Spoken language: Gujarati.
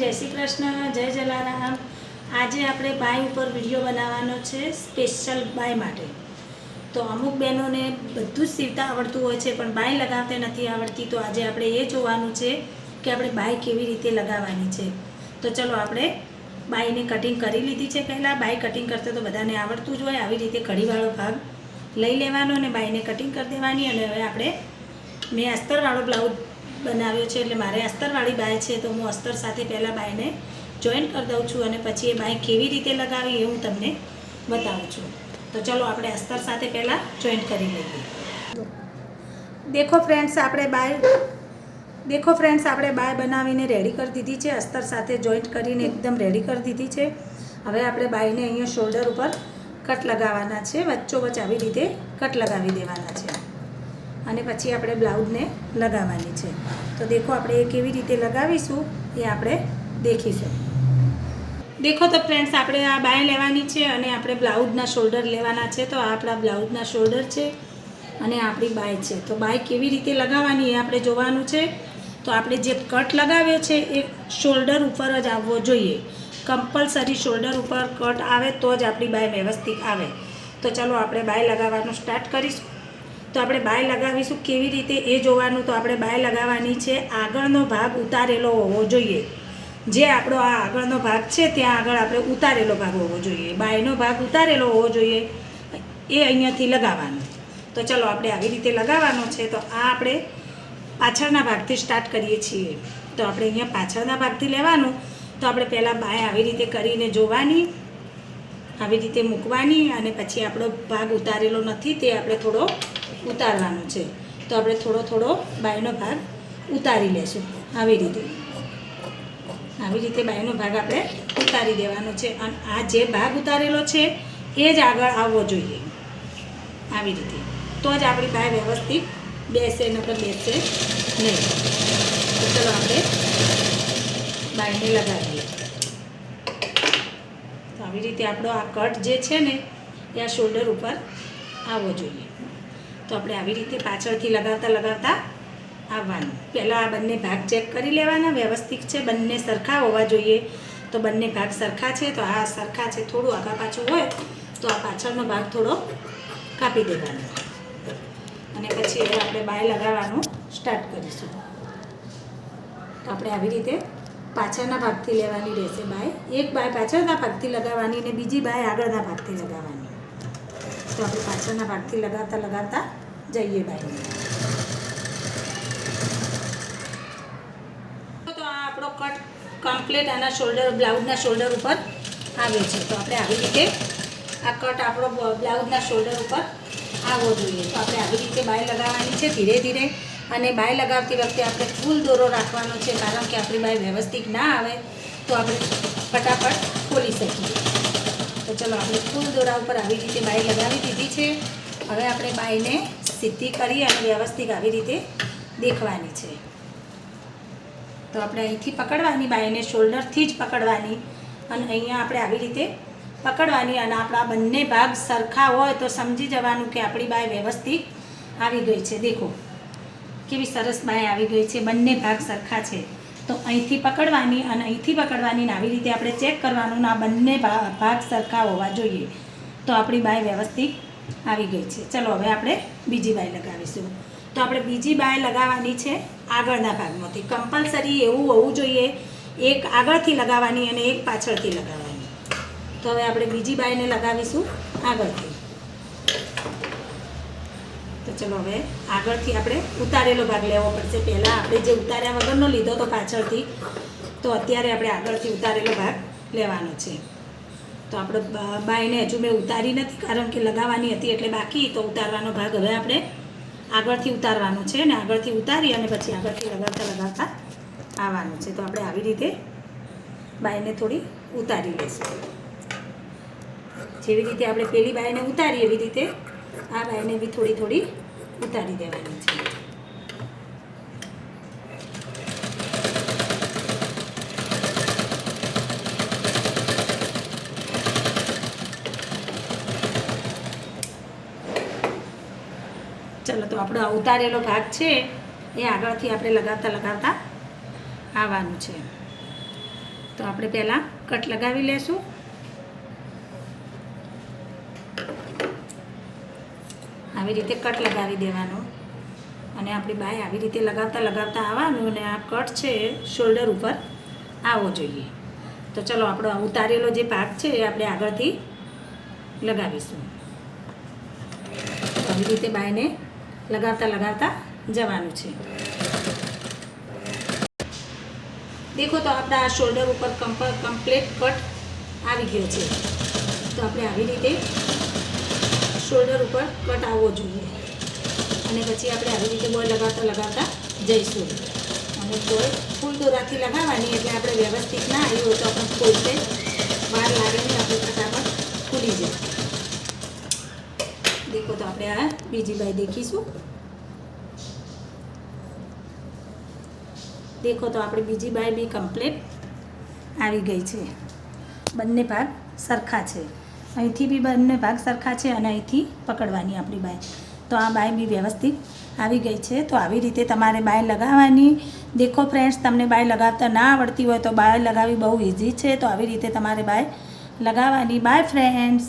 જય શ્રી કૃષ્ણ, જય જલારામ. આજે આપણે બાય ઉપર વીડિયો બનાવવાનો છે સ્પેશિયલ બાય માટે. તો અમુક બહેનોને બધું જ સીવતા આવડતું હોય છે, પણ બાય લગાવતા નથી આવડતી. તો આજે આપણે એ જોવાનું છે કે આપણે બાય કેવી રીતે લગાવવાની છે. તો ચલો આપણે બાયને કટિંગ કરી લીધી છે પહેલાં. બાય કટિંગ કરતા તો બધાને આવડતું જ હોય, આવી રીતે કઢીવાળો ભાગ લઈ લેવાનો અને બાયને કટિંગ કરી દેવાની. અને હવે આપણે મેં અસ્તરવાળો બ્લાઉઝ બનાવ્યો છે એટલે મારે અસ્તરવાળી બાય છે તો હું અસ્તર સાથે પહેલાં બાયને જોઈન કરી દઉં છું અને પછી એ બાય કેવી રીતે લગાવી એ હું તમને બતાવું છું. તો ચલો આપણે અસ્તર સાથે પહેલાં જોઈન્ટ કરી લઈએ. દેખો ફ્રેન્ડ્સ આપણે બાય, દેખો ફ્રેન્ડ્સ આપણે બાય બનાવીને રેડી કરી દીધી છે. અસ્તર સાથે જોઈન્ટ કરીને એકદમ રેડી કરી દીધી છે. હવે આપણે બાયને અહીંયા શોલ્ડર ઉપર કટ લગાવવાના છે. વચ્ચોવચ્ચ આવી રીતે કટ લગાવી દેવાના છે. અને પછી આપણે બ્લાઉઝને લગાવવાની છે. તો દેખો આપણે એ કેવી રીતે લગાવીશું એ આપણે દેખીશું. દેખો તો ફ્રેન્ડ્સ, આપણે આ બાય લેવાની છે અને આપણે બ્લાઉઝના શોલ્ડર લેવાના છે. તો આ આપણા બ્લાઉઝના શોલ્ડર છે અને આપણી બાય છે. તો બાય કેવી રીતે લગાવવાની એ આપણે જોવાનું છે. તો આપણે જે કટ લગાવ્યો છે એ શોલ્ડર ઉપર જ આવવો જોઈએ. કમ્પલસરી શોલ્ડર ઉપર કટ આવે તો જ આપણી બાય વ્યવસ્થિત આવે. તો ચાલો આપણે બાય લગાવવાનું સ્ટાર્ટ કરીશું. તો આપણે બાય લગાવીશું. કેવી રીતે એ જોવાનું તો આપણે બાય લગાવવાની છે. આગળનો ભાગ ઉતારેલો હોવો જોઈએ. જે આપણો આ આગળનો ભાગ છે, ત્યાં આગળ આપણે ઉતારેલો ભાગ હોવો જોઈએ. બાયનો ભાગ ઉતારેલો હોવો જોઈએ. એ અહીંયાથી લગાવવાનો. તો ચલો આપણે આવી રીતે લગાવવાનો છે. તો આ આપણે પાછળના ભાગથી સ્ટાર્ટ કરીએ છીએ. તો આપણે અહીંયા પાછળના ભાગથી લેવાનું. તો આપણે પહેલાં બાય આવી રીતે કરીને જોવાની. આવી રીતે મૂકવાની અને પછી આપણો ભાગ ઉતારેલો નથી, તે આપણે થોડો ઉતારવાનો છે. તો આપણે થોડો થોડો બાયનો ભાગ ઉતારી લેશું. આવી રીતે. આવી રીતે બાયનો ભાગ આપણે ઉતારી દેવાનો છે. અને આ જે ભાગ ઉતારેલો છે, એ જ આગળ આવવો જોઈએ. આવી રીતે. તો જ આપણી બાય વ્યવસ્થિત બેસે, નકર બેસે નહીં. તો ચલો આપણે બાયને લગાવીએ. તો આવી રીતે આપણો આ કટ જે છે ને, એ આ શોલ્ડર ઉપર આવવો જોઈએ. તો આપણે આવી રીતે પાછળથી લગાવતા લગાવતા આવવાનું. પહેલાં આ બંને ભાગ ચેક કરી લેવાના. વ્યવસ્થિત છે. બંને સરખા હોવા જોઈએ. તો બંને ભાગ સરખા છે. તો આ સરખા છે. થોડું આગા પાછું હોય તો આ પાછળનો ભાગ થોડો કાપી દેવાનો. અને પછી હવે આપણે બાય લગાવવાનું સ્ટાર્ટ કરીશું. તો આપણે આવી રીતે પાછળના ભાગથી લેવાની રહેશે બાય. એક બાય પાછળના ભાગથી લગાવવાની ને બીજી બાય આગળના ભાગથી લગાવવાની. તો આપણે પાછળના ભાગથી લગાવતા લગાવતા જઈએ બાઈ તો આ આપણો કટ કમ્પ્લીટ આના શોલ્ડર બ્લાઉઝના શોલ્ડર ઉપર આવે છે. તો આપણે આવી રીતે આ કટ આપણો બ્લાઉઝના શોલ્ડર ઉપર આવવો જોઈએ. તો આપણે આવી રીતે બાય લગાવવાની છે ધીરે ધીરે. અને બાય લગાવતી વખતે આપણે ફૂલ દોરો રાખવાનો છે, કારણ કે આપણી બાય વ્યવસ્થિત ના આવે. તો આપણે ફટાફટ ખોલી શકીએ. ચલો, આપણે ફૂલ દોરા ઉપર આવી રીતે બાય લગાવી દીધી છે. હવે આપણે બાયને સીધી કરી અને વ્યવસ્થિત આવી રીતે દેખવાની છે. તો આપણે અહીંથી પકડવાની બાયને શોલ્ડરથી જ પકડવાની અને અહીંયા આપણે આવી રીતે પકડવાની અને આપણા બંને ભાગ સરખા હોય તો સમજી જવાનું કે આપણી બાય વ્યવસ્થિત આવી ગઈ છે. દેખો, કેવી સરસ બાય આવી ગઈ છે. બંને ભાગ સરખા છે. તો અહીંથી પકડવાની અને અહીંથી પકડવાની આવી રીતે આપણે ચેક કરવાનું આ બંને ભાગ સરખા હોવા જોઈએ. તો આપણી બાય વ્યવસ્થિત આવી ગઈ છે. ચલો હવે આપણે બીજી બાય લગાવીશું. તો આપણે બીજી બાય લગાવવાની છે આગળના ભાગમાંથી. કમ્પલસરી એવું હોવું જોઈએ, એક આગળથી લગાવવાની અને એક પાછળથી લગાવવાની. તો હવે આપણે બીજી બાયને લગાવીશું આગળથી. ચલો હવે આગળથી આપણે ઉતારેલો ભાગ લેવો પડશે. પહેલાં આપણે જે ઉતાર્યા વગરનો લીધો તો પાછળથી. તો અત્યારે આપણે આગળથી ઉતારેલો ભાગ લેવાનો છે. તો આપણે બાઈને હજુ મેં ઉતારી નથી કારણ કે લગાવવાની હતી એટલે બાકી. તો ઉતારવાનો ભાગ હવે આપણે આગળથી ઉતારવાનો છે ને આગળથી ઉતારી અને પછી આગળથી લગાવતા લગાવતા આવવાનું છે. તો આપણે આવી રીતે બાઈને થોડી ઉતારી લઈશું. જેવી રીતે આપણે પેલી બાયને ઉતારી, એવી રીતે આ બાયને બી થોડી થોડી ઉતારી દેવાની છે ચાલો, તો આપણો ઉતારેલો ભાગ છે, એ આગળથી આપણે લગાવતા લગાવતા આવવાનું છે. તો આપણે પહેલાં કટ લગાવી લેશું. આવી રીતે કટ લગાવી દેવાનો. અને આપણી બાય આવી રીતે લગાવતા લગાવતા આવવાનું અને આ કટ છે શોલ્ડર ઉપર આવવો જોઈએ. તો ચલો આપણો ઉતારેલો જે ભાગ છે એ આપણે આગળથી લગાવીશું. આવી રીતે બાયને લગાવતા લગાવતા જવાનું છે. દેખો તો આપણા આ શોલ્ડર ઉપર કમ્પ્લીટ કટ આવી ગયો છે. તો આપણે આવી રીતે શોલ્ડર ઉપર કટ આવવો જોઈએ. અને પછી આપણે આવી રીતે બોય લગાવતા લગાવતા જઈશું. અને બોય ફૂલ દોરાથી લગાવવાની એટલે આપણે વ્યવસ્થિત ના આવી હોય તો આપણે ખોલતે વાર લાગે ને આપણે ફટાફટ ખુલી જાય. દેખો તો આપણે આ બીજી બાય દેખીશું. દેખો તો આપણે બીજી બાય બી કમ્પ્લીટ આવી ગઈ છે. બંને ભાગ સરખા છે. અહીંથી બી બંને ભાગ સરખા છે અને અહીંથી પકડવાની આપણી બાય. તો આ બાય બી વ્યવસ્થિત આવી ગઈ છે. તો આવી રીતે તમારે બાય લગાવવાની. દેખો ફ્રેન્ડ્સ તમને બાય લગાવતા ના આવડતી હોય તો બાય લગાવવી બહુ ઇઝી છે. તો આવી રીતે તમારે બાય લગાવવાની. By friends